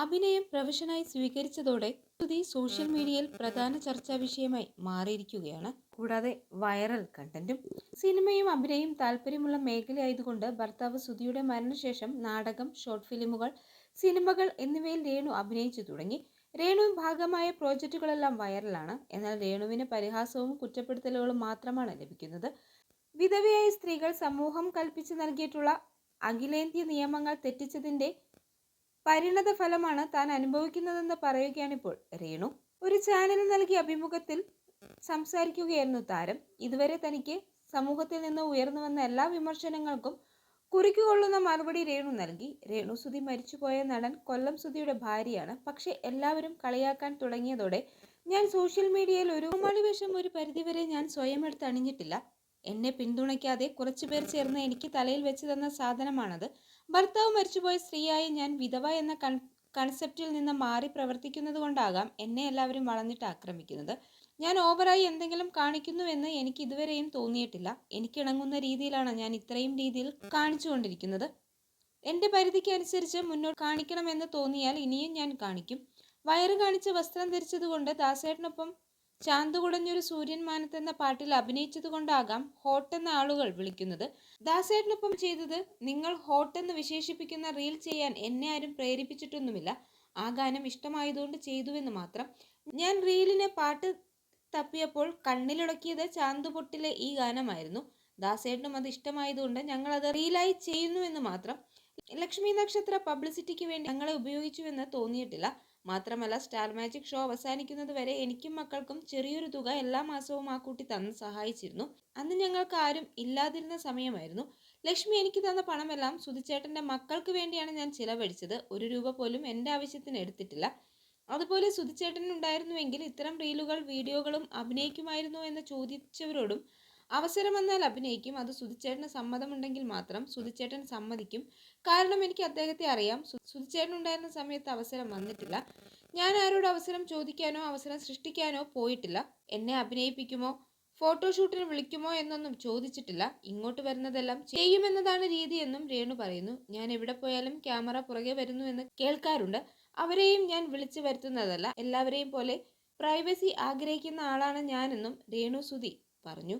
അഭിനയം പ്രൊഫഷനായി സ്വീകരിച്ചതോടെ സ്തുതി സോഷ്യൽ മീഡിയയിൽ പ്രധാന ചർച്ചാ വിഷയമായി മാറിയിരിക്കുകയാണ്. കൂടാതെ വൈറൽ കണ്ടന്റും സിനിമയും അഭിനയം താല്പര്യമുള്ള മേഖലയായതുകൊണ്ട് ഭർത്താവ് സുധിയുടെ മരണശേഷം നാടകം ഷോർട്ട് ഫിലിമുകൾ സിനിമകൾ എന്നിവയിൽ രേണു അഭിനയിച്ചു തുടങ്ങി. രേണു ഭാഗമായ പ്രോജക്റ്റുകളെല്ലാം വൈറലാണ്. എന്നാൽ രേണുവിന് പരിഹാസവും കുറ്റപ്പെടുത്തലുകളും മാത്രമാണ് ലഭിക്കുന്നത്. വിധവയായ സ്ത്രീകൾ സമൂഹം കൽപ്പിച്ചു നൽകിയിട്ടുള്ള അഖിലേന്ത്യ നിയമങ്ങൾ തെറ്റിച്ചതിന്റെ പരിണത ഫലമാണ് താൻ അനുഭവിക്കുന്നതെന്ന് പറയുകയാണിപ്പോൾ രേണു. ഒരു ചാനലിൽ നൽകിയ അഭിമുഖത്തിൽ സംസാരിക്കുകയായിരുന്നു താരം. ഇതുവരെ തനിക്ക് സമൂഹത്തിൽ നിന്ന് ഉയർന്നു വന്ന എല്ലാ വിമർശനങ്ങൾക്കും കുറിക്കുകൊള്ളുന്ന മറുപടി രേണു നൽകി. രേണു സുധി മരിച്ചുപോയ നടൻ കൊല്ലം സുധിയുടെ ഭാര്യയാണ്. പക്ഷേ എല്ലാവരും കളിയാക്കാൻ തുടങ്ങിയതോടെ ഞാൻ സോഷ്യൽ മീഡിയയിൽ ഒരു മണിവേഷം ഒരു പരിധിവരെ ഞാൻ സ്വയം എടുത്ത് അണിഞ്ഞിട്ടില്ല എന്നെ പിന്തുണയ്ക്കാതെ കുറച്ചുപേർ ചേർന്ന് എനിക്ക് തലയിൽ വെച്ച് തന്ന സാധനമാണത്. ഭർത്താവ് മരിച്ചുപോയ സ്ത്രീയായി ഞാൻ വിധവ എന്ന കൺ കൺസെപ്റ്റിൽ നിന്ന് മാറി പ്രവർത്തിക്കുന്നത് കൊണ്ടാകാം എന്നെ എല്ലാവരും വളഞ്ഞിട്ട് ആക്രമിക്കുന്നത്. ഞാൻ ഓവറായി എന്തെങ്കിലും കാണിക്കുന്നുവെന്ന് എനിക്ക് ഇതുവരെയും തോന്നിയിട്ടില്ല. എനിക്കിണങ്ങുന്ന രീതിയിലാണ് ഞാൻ ഇത്രയും രീതിയിൽ കാണിച്ചുകൊണ്ടിരിക്കുന്നത്. എന്റെ പരിധിക്ക് അനുസരിച്ച് മുന്നോട്ട് കാണിക്കണമെന്ന് തോന്നിയാൽ ഇനിയും ഞാൻ കാണിക്കും. വയറ് കാണിച്ച് വസ്ത്രം ധരിച്ചതുകൊണ്ട് ദാസേട്ടനൊപ്പം ചാന്തുകുടഞ്ഞൊരു സൂര്യൻ മാനത്ത് എന്ന പാട്ടിൽ അഭിനയിച്ചതുകൊണ്ടാകാം ഹോട്ട് എന്ന ആളുകൾ വിളിക്കുന്നത്. ദാസേട്ടനൊപ്പം ചെയ്തത് നിങ്ങൾ ഹോട്ട് എന്ന് വിശേഷിപ്പിക്കുന്ന റീൽ ചെയ്യാൻ എന്നെ ആരും പ്രേരിപ്പിച്ചിട്ടൊന്നുമില്ല. ആ ഗാനം ഇഷ്ടമായതുകൊണ്ട് ചെയ്തുവെന്ന് മാത്രം. ഞാൻ റീലിനെ പാട്ട് തപ്പിയപ്പോൾ കണ്ണിലുടക്കിയത് ചാന്തുപൊട്ടിലെ ഈ ഗാനമായിരുന്നു. ദാസേട്ടനും അത് ഇഷ്ടമായതുകൊണ്ട് ഞങ്ങൾ അത് റീലായി ചെയ്യുന്നുവെന്ന് മാത്രം. ലക്ഷ്മി നക്ഷത്ര പബ്ലിസിറ്റിക്ക് വേണ്ടി ഞങ്ങളെ ഉപയോഗിച്ചുവെന്ന് തോന്നിയിട്ടില്ല. മാത്രമല്ല സ്റ്റാർ മാജിക് ഷോ അവസാനിക്കുന്നത് വരെ എനിക്കും മക്കൾക്കും ചെറിയൊരു തുക എല്ലാ മാസവും ആ കുട്ടി തന്ന് സഹായിച്ചിരുന്നു. അന്ന് ഞങ്ങൾക്ക് ആരും ഇല്ലാതിരുന്ന സമയമായിരുന്നു. ലക്ഷ്മി എനിക്ക് തന്ന പണമെല്ലാം സുധിച്ചേട്ടന്റെ മക്കൾക്ക് വേണ്ടിയാണ് ഞാൻ ചിലവഴിച്ചത്. ഒരു രൂപ പോലും എന്റെ ആവശ്യത്തിന് എടുത്തിട്ടില്ല. അതുപോലെ സുധിച്ചേട്ടൻ ഉണ്ടായിരുന്നുവെങ്കിൽ ഇത്തരം റീലുകൾ വീഡിയോകളും അഭിനയിക്കുമായിരുന്നു എന്ന് ചോദിച്ചവരോടും അവസരം വന്നാൽ അഭിനയിക്കും. അത് സുധിച്ചേട്ടന് സമ്മതമുണ്ടെങ്കിൽ മാത്രം സുധിച്ചേട്ടൻ സമ്മതിക്കും. കാരണം എനിക്ക് അദ്ദേഹത്തെ അറിയാം. സുധിച്ചേട്ടൻ ഉണ്ടായിരുന്ന സമയത്ത് അവസരം വന്നിട്ടില്ല. ഞാൻ ആരോട് അവസരം ചോദിക്കാനോ അവസരം സൃഷ്ടിക്കാനോ പോയിട്ടില്ല. എന്നെ അഭിനയിപ്പിക്കുമോ? ഫോട്ടോഷൂട്ടിന് വിളിക്കുമോ എന്നൊന്നും ചോദിച്ചിട്ടില്ല. ഇങ്ങോട്ട് വരുന്നതെല്ലാം ചെയ്യുമെന്നതാണ് രീതിയെന്നും രേണു പറയുന്നു. ഞാൻ എവിടെ പോയാലും ക്യാമറ പുറകെ വരുന്നു എന്ന് കേൾക്കാറുണ്ട്. അവരെയും ഞാൻ വിളിച്ചു വരുത്തുന്നതല്ല. എല്ലാവരെയും പോലെ പ്രൈവസി ആഗ്രഹിക്കുന്ന ആളാണ് ഞാനെന്നും രേണു സുധി പറഞ്ഞു.